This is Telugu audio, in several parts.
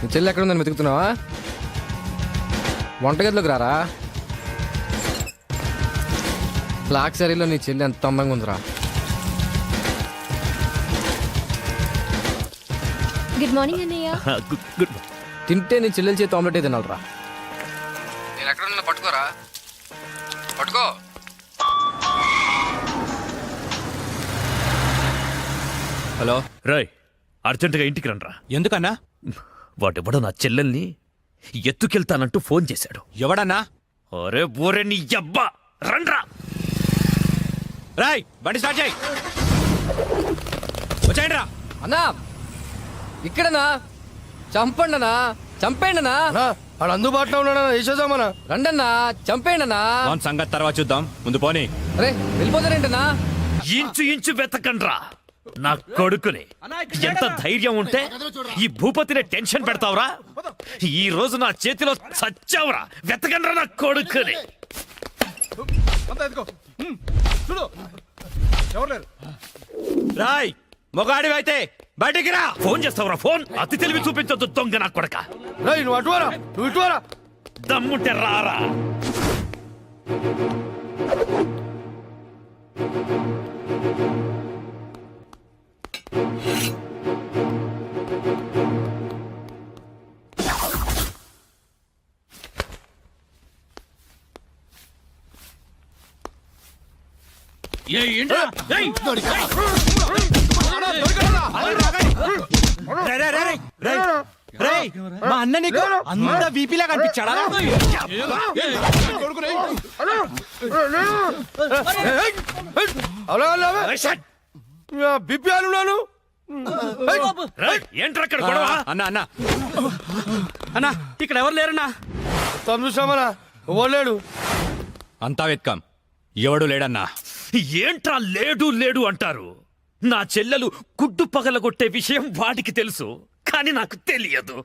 నీ చెల్లి ఎక్కడ ఉందని వెతుకుతున్నావా? వంటగదిలోకి రారా? బ్లాక్ శారీలో నీ చెల్లి ఎంత అందంగా ఉందిరా. గుడ్ మార్నింగ్ అన్నయ్య గుడ్ గుడ్ తింటే నీ చెల్లెల చేతి ఆమ్లెట్ తినాలరా. నేను ఎక్కడ ఉన్నా పట్టుకోరా. పట్టుకో. హలో. రాయ్ అర్జెంటుగా ఇంటికి రండ్రా. ఎందుకన్నా? వాడెవడో నా చెల్లెల్ని ఎత్తుకెళ్తానంటూ ఫోన్ చేశాడు. ఎవడన్నా? అరే బోరే నీ అబ్బా! రండ్రా! రాయ్ బండి స్టార్ట్ చేయి. వచ్చాయండి రా అన్నా ఇక్కడనా? చంపండనా? చంపేయండినా వాడు అందుబాటులో ఉన్నాడా వేసేద్దామన్నా రండన్నా? చంపేయండినా సంగతి తర్వాత చూద్దాం. ముందు పోనీ. అరే వెళ్ళిపోతారేంటన్నా? Inch inch వెతకండ్రా. నా కొడుకుని. ఎంత ధైర్యం ఉంటే ఈ భూపతిని టెన్షన్ పెడతావురా? ఈ రోజు నా చేతిలో చచ్చావురా. వెతకండ్రా నా కొడుకుని. రాయ్ మొగాడి అయితే బయటికి రా. ఫోన్ చేస్తావురా ఫోన్? అతి తెలివి చూపించొద్దు దొంగ నా కొడక. రేయ్ నువ్వు అటువారా నువ్వు ఇటువారా దమ్ముంటే రారా. మా అన్న నీకు అంత వీపీలా కనిపించాడా? బిపి అనున్నాను. ఏంట్రా గొడవ? అన్న అన్న. అన్న ఇక్కడ ఎవరు లేరన్నా? తను చూసామన్నా ఇవ్వలేడు అంతా వెత్కాం. ఎవడు లేడన్నా? ఏంట్రా లేడు లేడు అంటారు? నా చెల్లెలు గుడ్డు పగలగొట్టే విషయం వాడికి తెలుసు కానీ నాకు తెలియదు.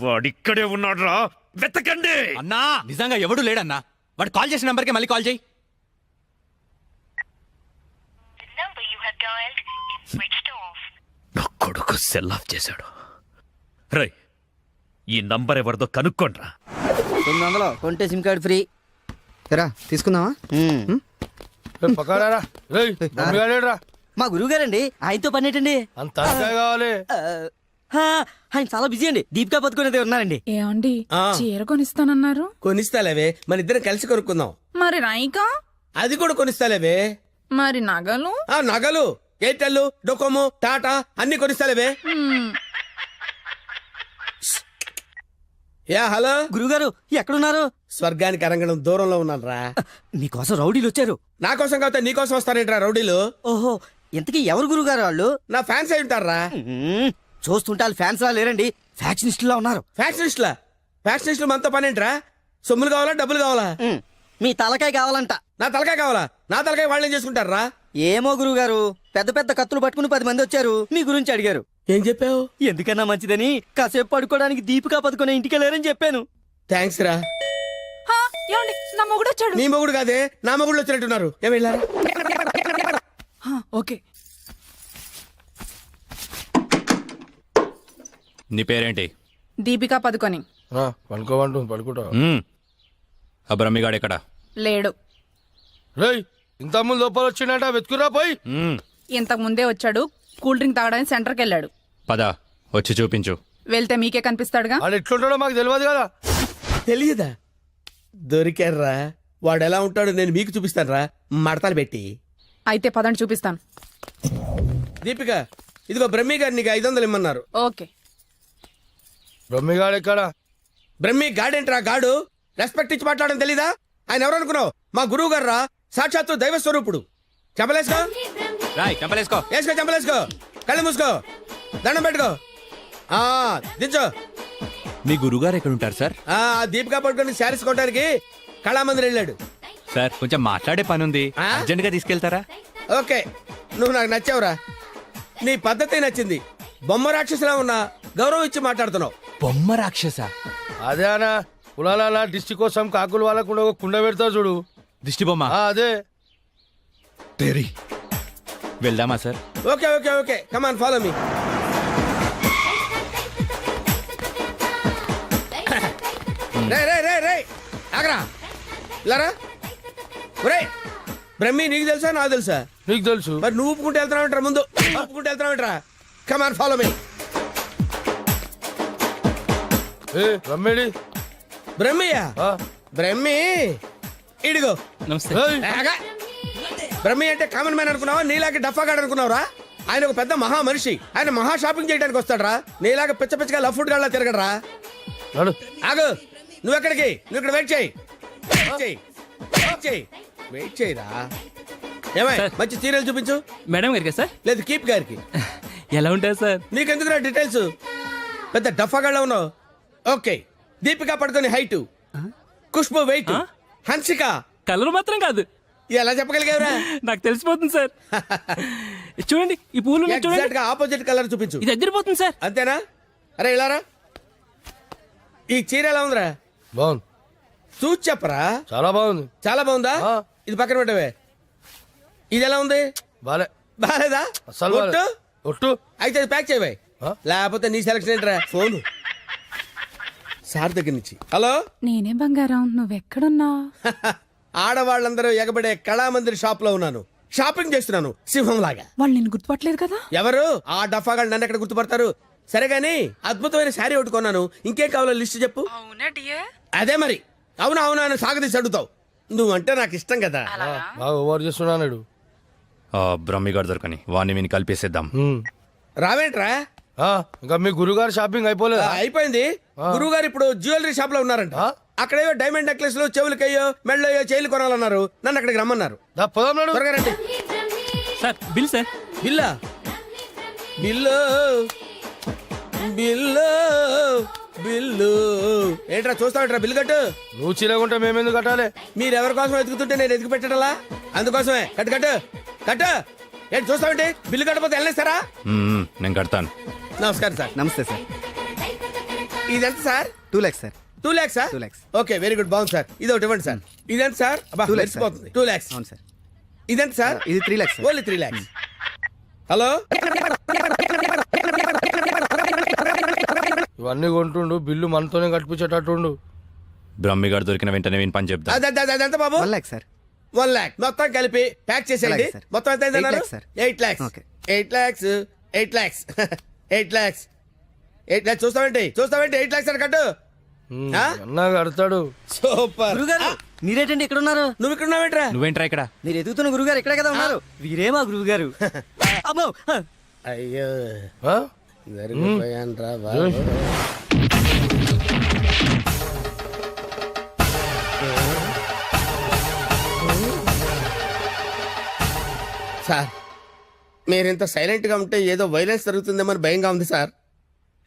వాడిక్కడే ఉన్నాడురా. వెతకండి! అన్నా నిజంగా ఎవడు లేడన్నా? వాడు కాల్ చేసిన నంబర్కి మళ్ళీ కాల్ చేయి. నా కొడుకు సెల్ ఆఫ్ చేశాడు. రై ఈ నంబర్ ఎవరిదో కనుక్కోండ్రా. తొమ్మిది వందలు. కొంటే సిమ్ కార్డ్ ఫ్రీ. ఎరా తీసుకుందామా? పక్కడారా దమ్మిగాడేడ్రా మా గురువు గారండి. ఆయనతో పని ఏంటండి? అంత కావాలి. ఆయన చాలా బిజీ అండి. దీపికా పదుకునేది ఉన్నారండి. ఏమండి చీర కొనిస్తానన్నారు? కొనిస్తాలేవే మన ఇద్దరం కలిసి కొనుక్కుందాం. మరి రాయికా అది కూడా కొనిస్తాలేవే. మరి నగలు? ఆ నగలు ఎయిర్టెల్ డొకోమో టాటా అన్ని కొనిస్తాలేవే. Yeah hello. గురుగారు ఎక్కడున్నారు? స్వర్గానికి అరంగడం దూరంలో ఉన్నాను రా మీకోసం రౌడీలు వచ్చారు. నా కోసం కాకపోతే నీ కోసం వస్తారేంట్రా రౌడీలు? ఓహో ఇంతకీ ఎవరు గురుగారు వాళ్ళు? నా ఫ్యాన్స్ అయి ఉంటారా చూస్తుంటే వాళ్ళు ఫ్యాన్స్ లా లేరండి. ఫ్యాక్షనిస్టులా ఉన్నారు. ఫ్యాక్షనిస్టులా? ఫ్యాక్షనిస్టులు మనతో పని ఏంట్రా? సొమ్ములు కావాలా డబ్బులు కావాలా? మీ తలకాయ కావాలంట. నా తలకాయ కావాలా? నా తలకాయ వాళ్ళు ఏం చేసుకుంటారా ఏమో గురుగారు పెద్ద పెద్ద కత్తులు పట్టుకుని పది మంది వచ్చారు. మీ గురించి అడిగారు. ఏం చెప్పావు? ఎందుకన్నా మంచిదని కాసేపు పడుకోవడానికి దీపికా పదుకునే ఇంటికి వెళ్ళారని చెప్పాను. థ్యాంక్స్ రా. ఏమండి నా మొగుడు వచ్చాడు. నీ మొగుడు కాదే నా మొగుడు వచ్చినట్టున్నారు. ఏం వెళ్ళారా హా, ఓకే. నీ పేరేంటి? దీపికా పదుకొని. పడుకోమంటుంది పడుకుంటా మ్మ్. ఆ బ్రహ్మిగాడు ఎక్కడ? లేడు. రేయ్ ఇంత ముందు లోపల వచ్చిండట వెతుకురా పోయి. మ్మ్. ఇంతకు ముందే వచ్చాడు కూల్ డ్రింక్ తాగడానికి సెంటర్కి వెళ్ళాడు. పద వచ్చి చూపించు. వెళ్తే మీకే కనిపిస్తాడుగా? వాడు ఎట్లుంటాడో మాకు తెలియదు కదా. తెలియదా? దొరికారా వాడు ఎలా ఉంటాడో నేను మీకు చూపిస్తాను మడతలు పెట్టి. అయితే పదండి చూపిస్తాను. దీపిక ఇదిగో బ్రహ్మి గారు నీకు ఐదు వందలు ఇమ్మన్నారు. ఓకే. బ్రహ్మిగాడు ఎక్కడ? బ్రహ్మి గాడేంట్రా గాడు? రెస్పెక్ట్ ఇచ్చి మాట్లాడడం తెలీదా? ఆయన ఎవరు అనుకున్నావు? మా గురువు గారు రా సాక్షాత్తు దైవ స్వరూపుడు. చెప్పలేసుకో రాయ్ చంపలేసుకో. వేసుకో చెప్పలేసుకో కళ్ళు మూసుకో. దండం పెట్టుకో. ఆ దించో. మీ గురుగారు ఎక్కడ ఉంటారు సార్? ఆ దీపిక పట్టుకొని శారీస్ కొట్టడానికి కళామందిర్ వెళ్ళాడు. సార్ కొంచెం మాట్లాడే పని ఉంది ఆ? అర్జెంట్గా తీసుకెళ్తారా? ఓకే నువ్వు నాకు నచ్చావురా. నీ పద్ధతి నచ్చింది. బొమ్మ రాక్షసులా ఉన్నా గౌరవం ఇచ్చి మాట్లాడుతున్నావు. బొమ్మ రాక్షస? అదే అన్న కులాల డిస్టిక్ కోసం కాకులు వాళ్ళకుండా ఒక కుండ పెడతావు చూడు. దిష్టి బొమ్మ? ఆ, అదే. తెరి. వెళ్దామా sir? Okay okay okay. Come on follow me ఆగరా. ఇలారా? ఒరే బ్రహ్మి నీకు తెలుసా నాకు తెలుసా? నీకు తెలుసు. మరి నువ్వు ఊపుకుంటూ వెళ్తున్నావు ముందు? నువ్వు ఊపుకుంటూ వెళ్తున్నావు కమాన్ ఫాలో మీ ఏ రమ్మేడి బ్రహ్మియా ఆ, బ్రహ్మి ఇడిగో. ఏయ్, ఆగా. బ్రహ్మి అంటే కామన్ మ్యాన్ అనుకున్నావా? నీలాగే డఫాగాడు అనుకున్నావురా? ఆయన ఒక పెద్ద మహా మనిషి. ఆయన మహా షాపింగ్ చేయడానికి వస్తాడరా. నీలాగా పిచ్చ పిచ్చగా లఫ్ ఫుడ్ గాళ్ళ తిరగడరా. నడు. ఆగు. నువ్వు ఎక్కడికి నువ్వు ఇక్కడ వెయిట్ చేయి. వెయిట్ చేయి. వెయిట్ చేయి. వెయిట్ చేయరా. ఏమై మంచి సీరియల్ చూపించు. మేడం గారికి సార్? లేదు కీప్ గారికి. ఎలా ఉంటాయి సార్? నీకెందుకురా డీటెయిల్స్ పెద్ద డఫాగాళ్ళ ఉన్నావు. Okay Deepika Padukone height Khushbu weight Hansika. Colour మాత్రం కాదు. ఎలా చెప్పగలిగావురా? నాకు తెలిసిపోతుంది సార్. చూడండి ఈ పూలు చూడండి. ఆపోజిట్ కలర్ చూపించు. ఇది ఎగిరిపోతుంది సార్. అంతేనా? అరే ఇలారా ఈ చీర ఎలా ఉందిరా? బాగుంది. చూసి చెప్పరా? చాలా బాగుంది. చాలా బాగుందా? ఆ. ఇది పక్కన పెట్టవే. ఇది ఎలా ఉంది? బాలే. బాగాలేదా అసలు. ఒట్టు? ఒట్టు. అయితే అది ప్యాక్ చేయవే. ఆ? లేకపోతే నీ సెలక్షన్ ఏంట్రా? ఫోన్. సార్ దగ్గర నుంచి. హలో? నేనే బంగారం నువ్వెక్కడున్నావు ఆడవాళ్ళందరూ ఎగబడే కళామందిర్ షాప్లో ఉన్నాను. షాపింగ్ చేస్తున్నాను సింహం లాగా వాళ్ళు నేను గుర్తుపట్టలేదు కదా? ఎవరు? ఆ డఫాగాళ్ళు నన్ను ఎక్కడ గుర్తుపడతారు? సరే గాని అద్భుతమైన శారీ ఒకటి కొన్నాను. ఇంకేం కావాలో లిస్ట్ చెప్పు. అవునా డియర్? అదే మరి. అవును అవును అని సాగదీసి అడుగుతావు నువ్వంటే నాకు ఇష్టం కదా. బాగా ఓవర్ చేస్తున్నాడు బ్రహ్మిగాడు దొరకని. వాడిని వీని కలిపేసేద్దాం. రావేంట్రా? ఇంకా మీ గురుగారు షాపింగ్ అయిపోలేదా. ఆ, అయిపోయింది. గురువు గారు ఇప్పుడు జ్యువెలరీ షాప్లో ఉన్నారంట? అక్కడేవో డైమండ్ నెక్లెస్లో చెవులకయ్యో మెళ్ళయ్యో చైలు కొనాలన్నారు. నన్ను అక్కడికి రమ్మన్నారు. Sir bill sir. బిల్లా? బిల్లు. బిల్లు. బిల్లు. ఏంట్రా చూస్తావంట్రా? బిల్లు కట్టు. నువ్వు చీలకుంటే మేమెందుకు కట్టాలి? మీరు ఎవరి కోసం వెతుకుతుంటే నేను ఎదుగు పెట్టడలా అందుకోసమే. కట్టు కట్టు. కట్టు. ఏంటి చూస్తావంటే? బిల్లు కట్టకపోతే వెళ్ళేస్తారా నేను కడతాను. నమస్కారం సార్. నమస్తే సార్. ఇదెంత sir? Two lakhs sir. Two lakhs? Sir Two lakhs. Okay very good. బాగుంది సార్. ఇది ఒకటి ఇవ్వండి సార్. ఇదెంత సార్? lakhs, sir. మెరిసిపోతుంది. టూ ల్యాక్స్. అవును సార్. ఇదెంత సార్? ఇది three lakhs only three lakhs. Hello? ఇవన్నీ కొంటుండు బిల్లు మనతోనే కట్టించేటట్టుండు బ్రహ్మిగాడు దొరికిన వెంటనే వీని పని చెప్తా అదే అదే అదే ఎంత బాబు? One lakh sir. One lakh మొత్తం కలిపి ప్యాక్ చేసేయండి. sir. మొత్తం ఎంత Eight sir. Eight lakhs Okay. Eight lakhs eight lakhs eight lakhs eight lakhs చూస్తావేంటి? చూస్తావేంటి? ఎయిట్ ల్యాక్స్ అని కట్టు. ఆ? అన్నా కడతాడు? సూపర్. గురుగారు మీరేంటండి ఇక్కడ ఉన్నారు? నువ్వు ఇక్కడ ఉన్నావేంట్రా? నువ్వేంట్రా ఇక్కడ? మీరు ఎదుగుతున్న గురుగారు ఇక్కడే కదా ఉన్నారు. వీరే మా గురువు గారు అమ్మో అయ్యో. ఆ? జరిగిపోయాన్రా బాబు. సార్ మీరింత సైలెంట్గా ఉంటే ఏదో వైలెన్స్ జరుగుతుందేమని భయంగా ఉంది సార్.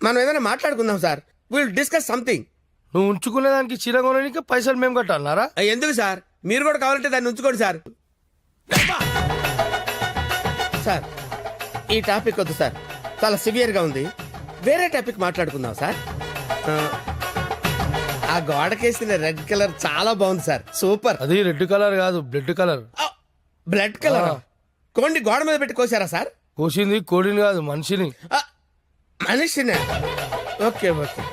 మనం ఏదైనా మాట్లాడుకుందాం సార్. విల్ డిస్కస్ సంథింగ్ నువ్వు ఉంచుకునే దానికి చీర కొనడానికి పైసలు మేము కట్టాలన్నారా? ఎందుకు సార్? మీరు కూడా కావాలంటే దాన్ని ఉంచుకోండి సార్! సార్ ఈ టాపిక్ వద్దు సార్. చాలా సివియర్గా ఉంది. వేరే టాపిక్ మాట్లాడుకుందాం సార్. ఆ, గోడకేసిన రెడ్ కలర్ చాలా బాగుంది సార్. సూపర్. అది రెడ్ కలర్ కాదు బ్లడ్ కలర్. Blood colour? కోండి గోడ మీద పెట్టి కోసారా సార్? కోసింది కోడిని కాదు మనిషిని. మనిషినే. Okay okay.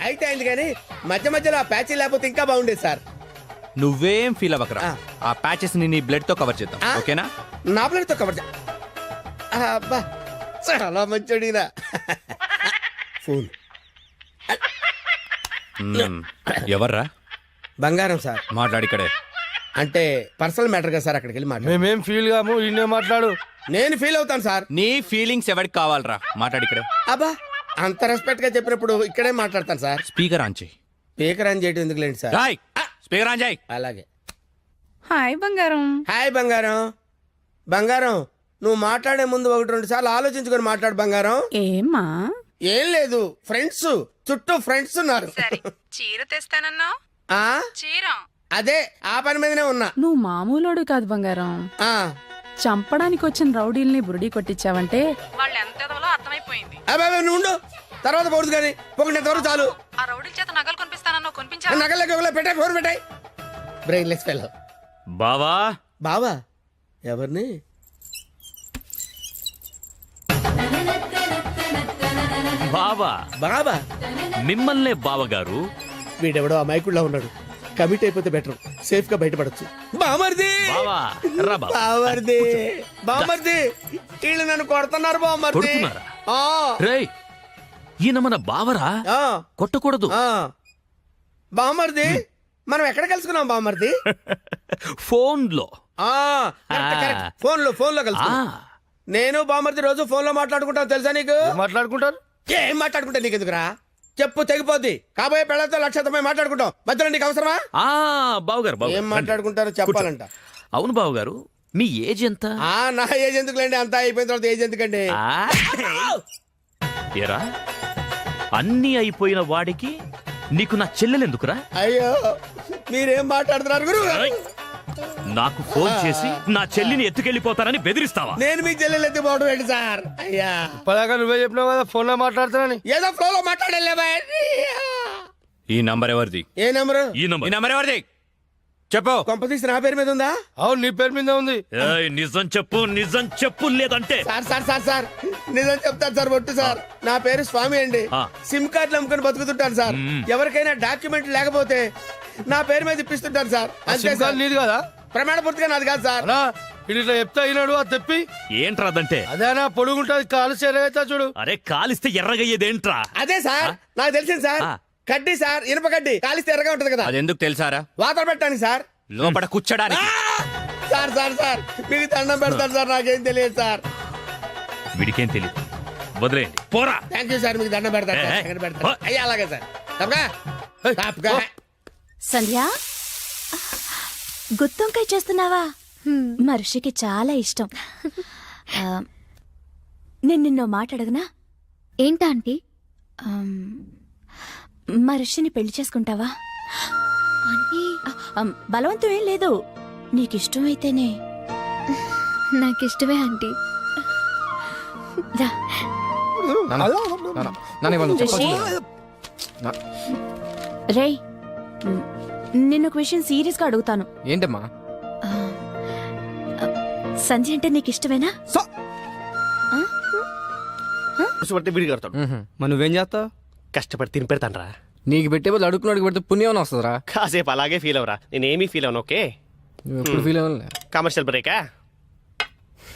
అయితే అయింది కానీ మధ్య మధ్యలో ఆ ప్యాచీ లేకపోతే ఇంకా బాగుండేది సార్. నువ్వేం ఫీల్ అవ్వకరా. ఆ. ప్యాచెస్ని నీ బ్లడ్తో కవర్ చేద్దాం? ఓకేనా? నా ప్లేట్తో కవర్ చే- ఆ, అబ్బా చాలా మంచోడినా? ఫోన్. మ్మ్. ఎవర్రా? బంగారం సార్. మాట్లాడిక్కడే. అంటే పర్సనల్ మ్యాటర్ కదా సార్ అక్కడికి వెళ్ళి మాట్లాడు. మేమేం ఫీల్ కాము ఈయనే మాట్లాడు. నేను ఫీల్ అవుతాను సార్. నీ ఫీలింగ్స్ ఎవరికి కావాలరా? మాట్లాడిక్కడే. అబ్బా అంత రెస్పెక్ట్గా చెప్పినప్పుడు ఇక్కడే మాట్లాడతాను సార్. స్పీకర్ ఆన్ చేయి. స్పీకర్ అని చేయడం ఎందుకు లేండి సార్? రాయ్! స్పీకర్ ఆన్ చేయి. అలాగే. హాయ్ బంగారం. హాయ్ బంగారం. బంగారం నువ్వు మాట్లాడే ముందు ఒకటి రెండు సార్లు ఆలోచించుకొని మాట్లాడు బంగారం. ఏమ్మా? ఏం లేదు ఫ్రెండ్స్ చుట్టూ ఫ్రెండ్స్ ఉన్నారు. చీర తెస్తానన్నా ఆ? చీర? అదే ఆ పని మీదనే ఉన్నా. నువ్వు మామూలోడు కాదు బంగారం. ఆ. చంపడానికి వచ్చిన రౌడీల్ని బురుడి కొట్టించావంటే? వాళ్ళు ఎంత ఎదవలో అర్థమైపోయింది. అబ్బాయి నువ్వు ఉండు. తర్వాత పోదు కానీ పొగినంత వరకు చాలు. ఆ రౌడీల చేత నగలు కొనిపిస్తానన్నా కొనిపించా నగలకి ఒకలా పెట్టాయి ఫోన్ పెట్టాయి. బ్రెయిన్లెస్ ఫెలో బావా? బావా? ఎవరిని? బావా. బాబా మిమ్మల్నే బావగారు. వీడెవడో అమాయకుడిలా ఉన్నాడు. కమిట్ అయిపోతే బెటర్. సేఫ్గా బయటపడచ్చు. బామర్ది! బావా రా బావా. బామర్ది! బామర్ది! వీళ్ళు నన్ను కొడుతున్నారు బామర్ది. కొడుతున్నారా? ఆ, రేయ్ ఈయన మన బావరా? ఆ, కొట్టకూడదు. ఆ. బామర్ది మనం ఎక్కడ కలుసుకున్నాం బామర్ది? ఫోన్లో ఆ కరెక్ట్, కరెక్ట్. ఫోన్లో ఫోన్లో కలుసుకున్నాం నేను బామర్ది రోజు ఫోన్లో మాట్లాడుకుంటాను తెలుసా నీకు? మాట్లాడుకుంటారు? ఏం మాట్లాడుకుంటా నీకు ఎందుకురా చెప్పు తెగిపోద్ది. కాబోయే పెళ్ళతో లక్షతమై మాట్లాడుకుంటాం. మధ్యలో నీకు అవసరమా? ఆ బావగారు బావగారు, ఏం రండి. మాట్లాడుకుంటారో చెప్పాలంట. అవును బావగారు. మీ ఏజ్ ఎంత? ఆ నా ఏజ్ ఎందుకులేండి? అంతా అయిపోయిన తర్వాత ఏజ్ ఎందుకండి? ఆ? ఏరా అన్నీ అయిపోయిన వాడికి నీకు నా చెల్లెలెందుకురా? అయ్యో మీరేం మాట్లాడుతున్నారు గురు నాకు ఫోన్ చేసి నా చెల్లిని ఎత్తుకెళ్ళిపోతానని బెదిరిస్తావా? నేను మీకు చెల్లెలు ఎత్తిపోవడం ఏంటి సార్? అయ్యా. ఇప్పటిదాకా నువ్వే చెప్పినావు కదా ఫోన్లో మాట్లాడుతానని ఏదో ఫ్లో లో మాట్లాడలేవా ఈ నంబర్ ఎవరిది? ఏ నెంబరు? ఈ నంబర్. నంబర్ ఎవరిది? చెప్పు. కొంపతీసి నా పేరు మీద ఉందా? అవును నీ పేరు మీద ఉంది. ఏయ్, నిజం చెప్పు నిజం చెప్పు లేదంటే. Sir sir sir sir. నిజం చెప్తాను సార్ ఒట్టు సార్. నా పేరు స్వామి అండి. ఆ. సిమ్ కార్డులు అమ్ముకొని బతుకుతుంటాను సార్. ఎవరికైనా డాక్యుమెంట్ లేకపోతే నా పేరు మీద ఇప్పిస్తుంటాను సార్. అంతే సిమ్ సార్. కార్డు నీది కదా? ప్రమాణ పూర్తిగా నాది కాదు సార్. ఇది ఇట్లా చెప్తే అయినాడు అది తెప్పి ఏంట్రాదంటే అదేనా పొడుగుంటది కాలు చేరైతే చూడు. అరే కాలిస్తే ఎర్రగయ్యేదేంట్రా? అదే సార్. నాకు తెలిసింది సార్. ఆ. కడ్డీ సార్ ఇనుప కడ్డీ. కాలిస్తే ఎర్రగా ఉంటది కదా. అది ఎందుకు తెలుసారా? వాతలు పెట్టాను సార్. లోపల కూర్చోడానికి. Sir sir sir. మీకు దండం పెడతాను సార్ నాకేం తెలియదు సార్. వీడికేం తెలియదు వదిలేయండి. పోరా. Thank you sir. మీకు దండం సార్. పెడతాను. అయ్యా అలాగే సార్. తప్పగా? తప్పగా? సంధ్య? గుత్తొంకాయ చేస్తున్నావా? మనిషికి చాలా ఇష్టం. ఆ, నేను నిన్నో మాట అడగనా ఏంటా ఆంటీ? మనిషిని పెళ్ళి చేసుకుంటావా? బలవంతం ఏం లేదు. నీకిష్టమైతేనే. నాకిష్టమే ఆంటీ. రా. నాన్న, నాన్న, ఒక విషయం సీరియస్గా అడుగుతాను. ఏంటమ్మా? సంధ్య అంటే నీకు ఇష్టమేనా మ్హూ. మరి నువ్వేం చేస్తావు? కష్టపడి తిని పెడతాను రా నీకు పెట్టే బదులు అడుక్కున్నాడికి పెడితే పుణ్యం వస్తుందిరా. కాసేపు అలాగే ఫీల్ అవరా నేనేమీ ఫీల్ అవను ఓకే? నువ్వు ఎప్పుడు ఫీల్ అవ్వలే కమర్షియల్ బ్రేకా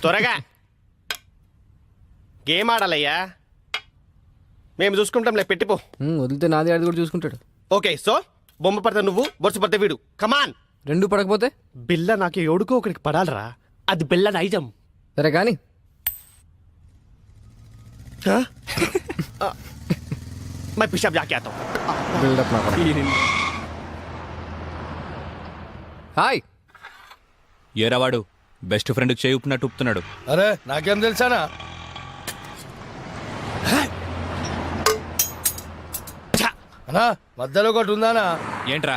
త్వరగా. గేమ్ ఆడాలయ్యా. మేము చూసుకుంటాంలే పెట్టిపో. ఉమ్, వదిలితే నాది ఆడి కూడా చూసుకుంటాడు. ఓకే సో బొమ్మ పడితే నువ్వు బొరుసు పడితే వీడు. కమాన్ రెండు పడకపోతే? బిల్ల నాకు ఎవడుకో ఒకరికి పడాలరా. అది బిల్ల నైజం సరే కానీ? మై పిషాబ్ జాకే ఆతా బిల్డప్ నా హాయ్ ఏరావాడు బెస్ట్ ఫ్రెండ్ చేయి ఊపుతున్నాడు అరే నాకేం తెలుసానా అనా మధ్యలో ఒకటి ఉందానా ఏంట్రా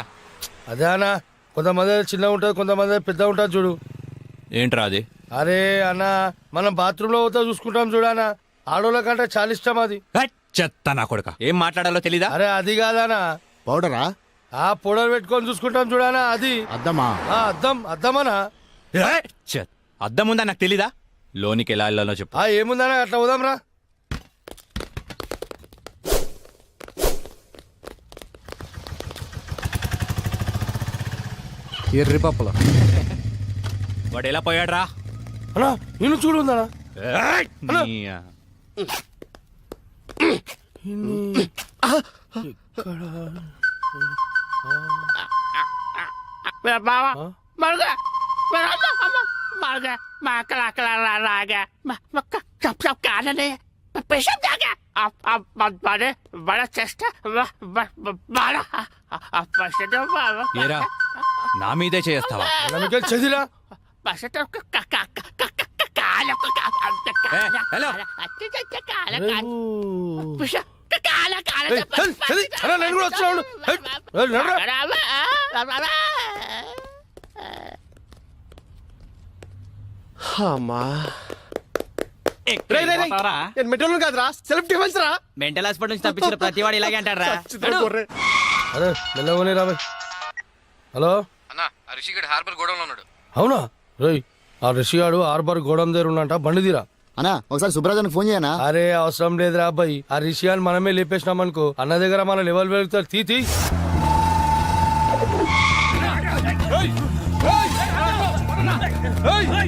అదే అన్నా కొంతమంది చిన్న ఉంటుంది కొంతమంది పెద్ద ఉంటుంది చూడు ఏంట్రా అది అరే అన్న మనం బాత్రూంలో పోతా చూసుకుంటాం చూడనా ఆడోళ్ళ కంటే చాలా ఇష్టం అది హట్! చెత్త నా కొడుక. ఏం మాట్లాడాలో తెలీదా? అరే అది కాదనా పౌడరా? ఆ పొడలు పెట్టుకొని చూసుకుంటాం చూడనా అది? అద్దమా? ఆ అద్దం అద్దమనా. అద్దం ఉందా నాకు తెలీదా? లోనికి ఎలా వెళ్ళాలో చెప్పు. ఆ ఏముందనా అట్లా పోదాం రా. ఎర్రి పప్పులో. వాడు ఎలా పోయాడ్రా? అన్నా నేను చూడు ఉందనా హట్! నీ, ఆ. ఏరా? నా మీదే చేస్తావా? నమ్మకే చదిరా ఏ, హలో నేను కూడా వచ్చినాడు హెయ్, ఏయ్, నడరా. అమ్మా రేయ్, రేయ్, రేయ్. నేను మెట్రోలు కాదురా సెల్ఫ్ డిఫెన్స్ రా. మెంటల్ హాస్పిటల్ నుంచి తప్పించిన ప్రతి వాడు ఇలాగే అంటారా అరే మెల్లగోని రాబోయ్ హలో? అన్న రిషిగడ్ హార్బర్ గోడంలో ఉన్నాడు. అవునా? రేయ్ ఆ రిషియాడు ఆర్బర్ గోడం దగ్గర ఉన్నంట బండి తీరా. అనా ఒకసారి సుబ్రాజన్ ఫోన్ చేయనా? అరే అవసరం లేదురా అబ్బాయి. ఆ రిషియాని మనమే లేపేసినాం అనుకో. అన్న దగ్గర మన లెవెల్ వెళ్తారు తీతి Hey!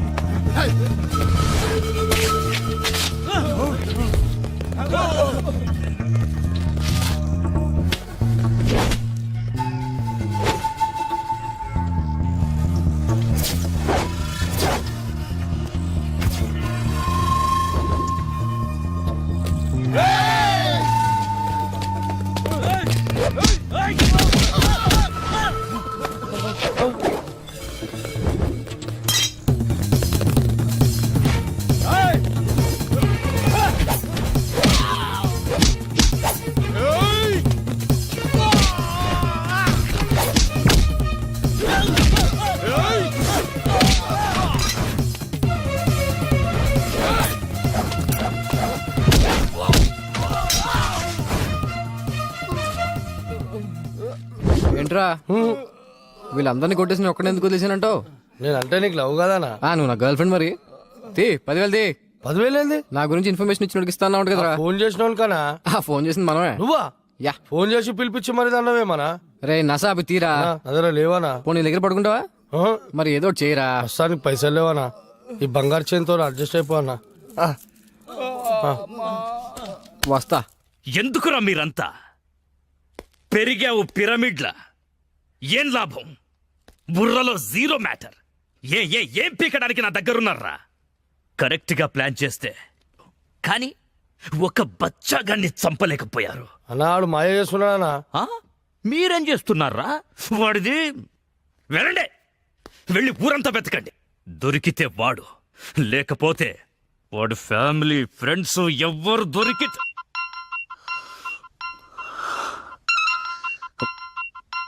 వీళ్ళందరినీ కొట్టేసి ఒక్కడే ఎందుకు వదిలేసానంటావు నేను అంటే నీకు లవ్ కదానా? ఆ నువ్వు నా గర్ల్ ఫ్రెండ్ మరి. తీ పదివేలు తీ. పదివేలు ఏంది? నా గురించి ఇన్ఫర్మేషన్ ఇచ్చి అన్నావు కదరా. ఫోన్ చేసిన కనా ఆ ఫోన్ చేసింది మనమే. నువ్వా? యా. ఫోన్ చేసి పిలిపించి మరి దాన్నవేమనా రే నసా అవి తీరా. అదరా లేవానా? పోనీ నీ దగ్గర పడుకుంటావా? మరి ఏదో చేయరా. ప్రస్తుతానికి పైసలు లేవానా? ఈ బంగారు చేతితో అడ్జస్ట్ అయిపోనా వస్తా. ఎందుకురా మీరంతా? పెరిగావు పిరమిడ్ల. ఏం లాభం? బుర్రలో జీరో మ్యాటర్. ఏ ఏ ఏం పీకడానికి నా దగ్గరున్నారా? కరెక్ట్గా ప్లాన్ చేస్తే. కానీ ఒక బచ్చాగాన్ని చంపలేకపోయారు. అన్నాడు మాయ చేస్తున్నానా ఆ? మీరేం చేస్తున్నారా? వాడిది వెళ్ళండి. వెళ్ళి ఊరంతా వెతకండి. దొరికితే వాడు లేకపోతే వాడు ఫ్యామిలీ ఫ్రెండ్స్ ఎవ్వరు దొరికి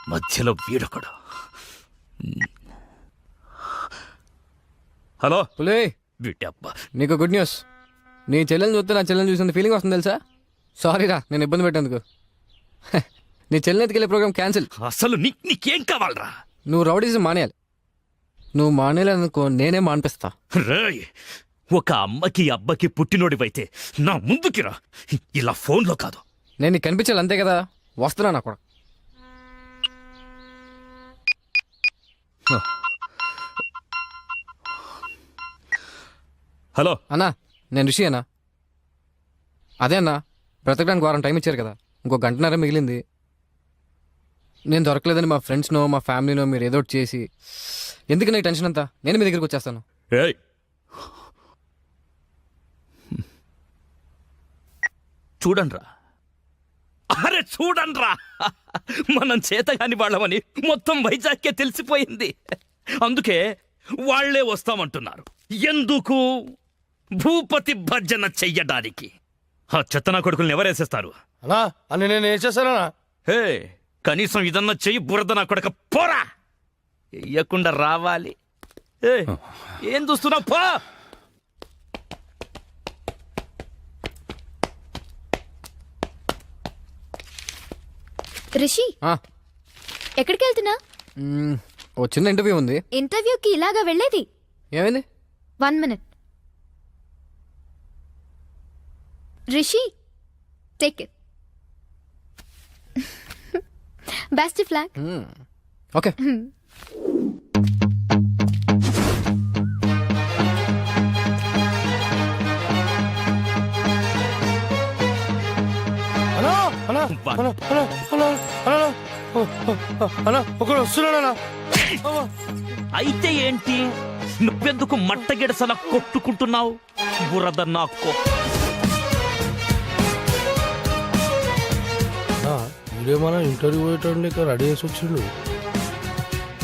మధ్యలో వీడొకడు. హలో? పులే! వీటబ్బా నీకు గుడ్ న్యూస్. నీ చెల్లెని చూస్తే నా చెల్లెని చూసిన ఫీలింగ్ వస్తుంది తెలుసా? సారీ రా నేను ఇబ్బంది పెట్టేందుకు. నీ చెల్లెని ఎత్తుకెళ్ళే ప్రోగ్రామ్ క్యాన్సిల్ అసలు నీ నీకేం కావాలరా? నువ్వు రౌడీజం మానేయాలి. నువ్వు మానేయాలనుకో నేనే మానిపిస్తా. రేయ్ ఒక అమ్మకి అబ్బకి పుట్టినోడివైతే నా ముందుకి రా. ఇలా ఫోన్లో కాదు. నేను నీకు కనిపించాలి అంతే కదా? వస్తున్నా నా కూడా హలో. అన్నా నేను ఋషి అన్నా. అదే అన్నా బ్రతకడానికి వారం టైం ఇచ్చారు కదా. ఇంకో గంటన్నర మిగిలింది. నేను దొరకలేదని మా ఫ్రెండ్స్నో మా ఫ్యామిలీనో మీరు ఏదో ఒకటి చేసి ఎందుకు నాకు టెన్షన్ అంతా? నేను మీ దగ్గరికి వచ్చేస్తాను. ఏయ్. చూడండ్రా. అరే చూడండ్రా. మనం చేతగాని వాళ్ళమని మొత్తం వైజాగ్కే తెలిసిపోయింది. అందుకే వాళ్ళే వస్తామంటున్నారు. ఎందుకు? భూపతి భర్జన చెయ్యడానికి. ఆ చెత్తన కొడుకుల్ని ఎవరేసేస్తారు? అన్నా అని నేను చేస్తానా హే కనీసం ఇదన్నా చెయ్యి బురద నా కొడక పోరా. ఎయ్యకుండా రావాలి. ఏ ఏం చూస్తున్నావు? పో! రిషి. ఎక్కడికి వెళ్తున్నా? ఓ చిన్న ఇంటర్వ్యూ ఉంది. ఇంటర్వ్యూకి ఇలాగా వెళ్ళేది. ఏమైంది? One minute. Rishi take it best flag okay. అన్నా అన్నా అన్నా అన్నా అన్నా అన్నా అన్నా ఒకడు వస్తున్నాడన్నా. అయితే ఏంటి? నువ్వెందుకు మట్టగిడసలా కొట్టుకుంటున్నావు? బురద నాకు. వీడేమన్నా ఇంటర్వ్యూ పోయేటండి ఇక్కడ రెడీ చేసి వచ్చిండు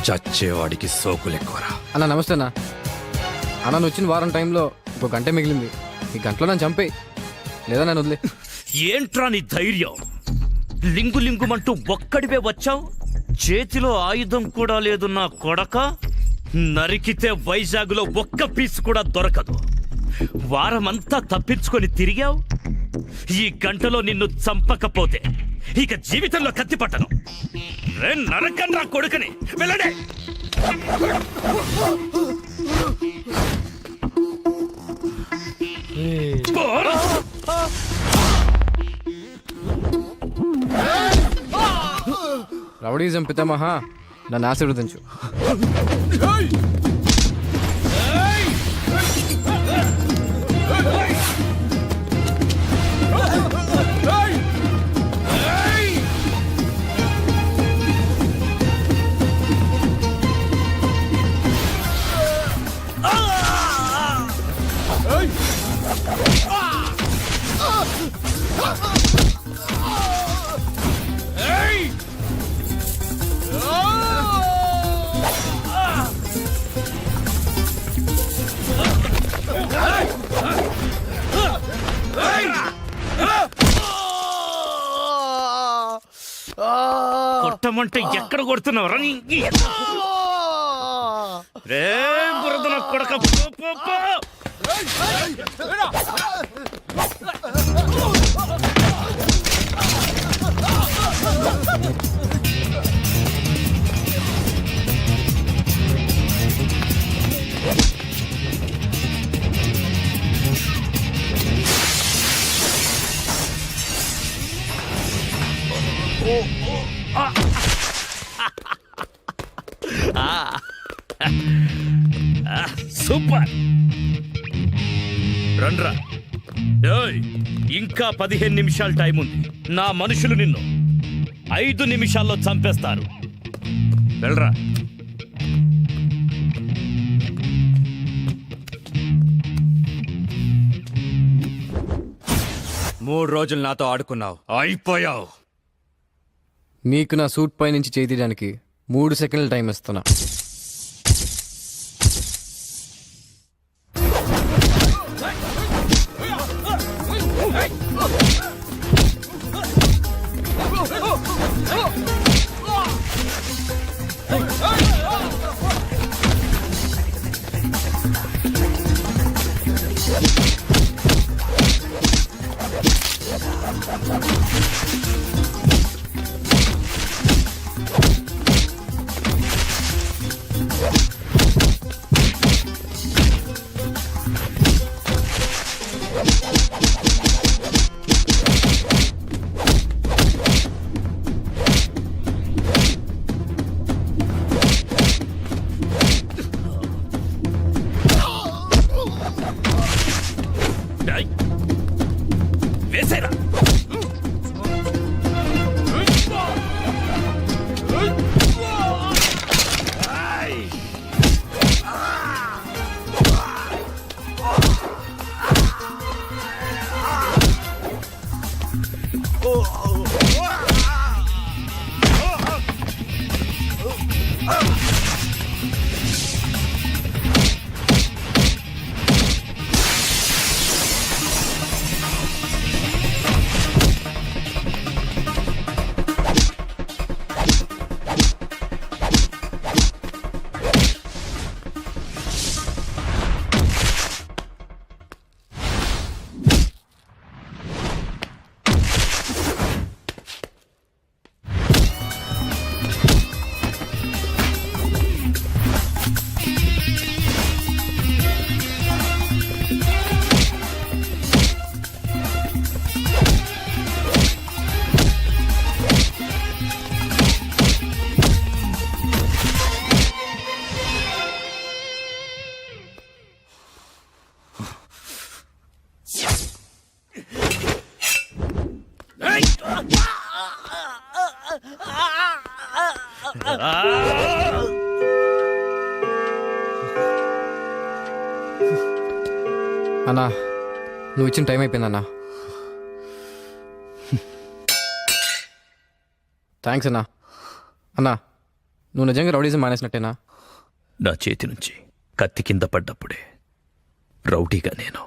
చచ్చేవాడికి సోకులెక్కువరా అన్న నమస్తే అన్న. అన్న నువ్వు వచ్చిన వారం టైంలో ఇంకో గంట మిగిలింది. ఈ గంటలో నన్ను చంపేయి. లేదా నన్ను వదిలే. ఏంట్రా నీ ధైర్యం? లింగు లింగుమంటూ ఒక్కడివే వచ్చావు? చేతిలో ఆయుధం కూడా లేదు నా కొడక. నరికితే వైజాగ్లో ఒక్క పీస్ కూడా దొరకదు. వారమంతా తప్పించుకొని తిరిగావు? ఈ గంటలో నిన్ను చంపకపోతే ఇక జీవితంలో కత్తి పట్టను. రే నరకన్రా కొడుకని వెళ్ళడే. రౌడీజం పితామహ నన్ను ఆశీర్వదించు. కొట్టమంటే ఎక్కడ కొడుతున్నావు? రా నీ- రే బురద నా కొడక. పో, పో, పో. సూపర్. రండ్రా. ఏయ్, ఇంకా పదిహేను నిమిషాలు టైం ఉంది. నా మనుషులు నిన్ను ఐదు నిమిషాల్లో చంపేస్తారు. వెళ్ళరా. మూడు రోజులు నాతో ఆడుకున్నావు. అయిపోయావు. నీకు నా సూట్ పై నుంచి చేయి తీయడానికి మూడు సెకండ్ల టైం ఇస్తున్నా. అన్నా నువ్వు ఇచ్చిన టైం అయిపోయిందన్నా. థ్యాంక్స్ అన్నా. అన్నా నువ్వు నిజంగా రౌడీజం మానేసినట్టేనా? నా చేతి నుంచి కత్తి కింద పడ్డప్పుడే రౌడీగా నేను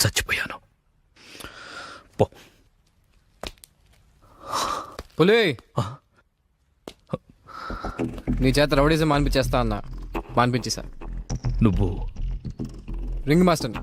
చచ్చిపోయాను. పో. పులి! నీ చేత రౌడీజం మానిపించేస్తా అన్నా. మానిపించేసా. నువ్వు. రింగ్ మాస్టర్ని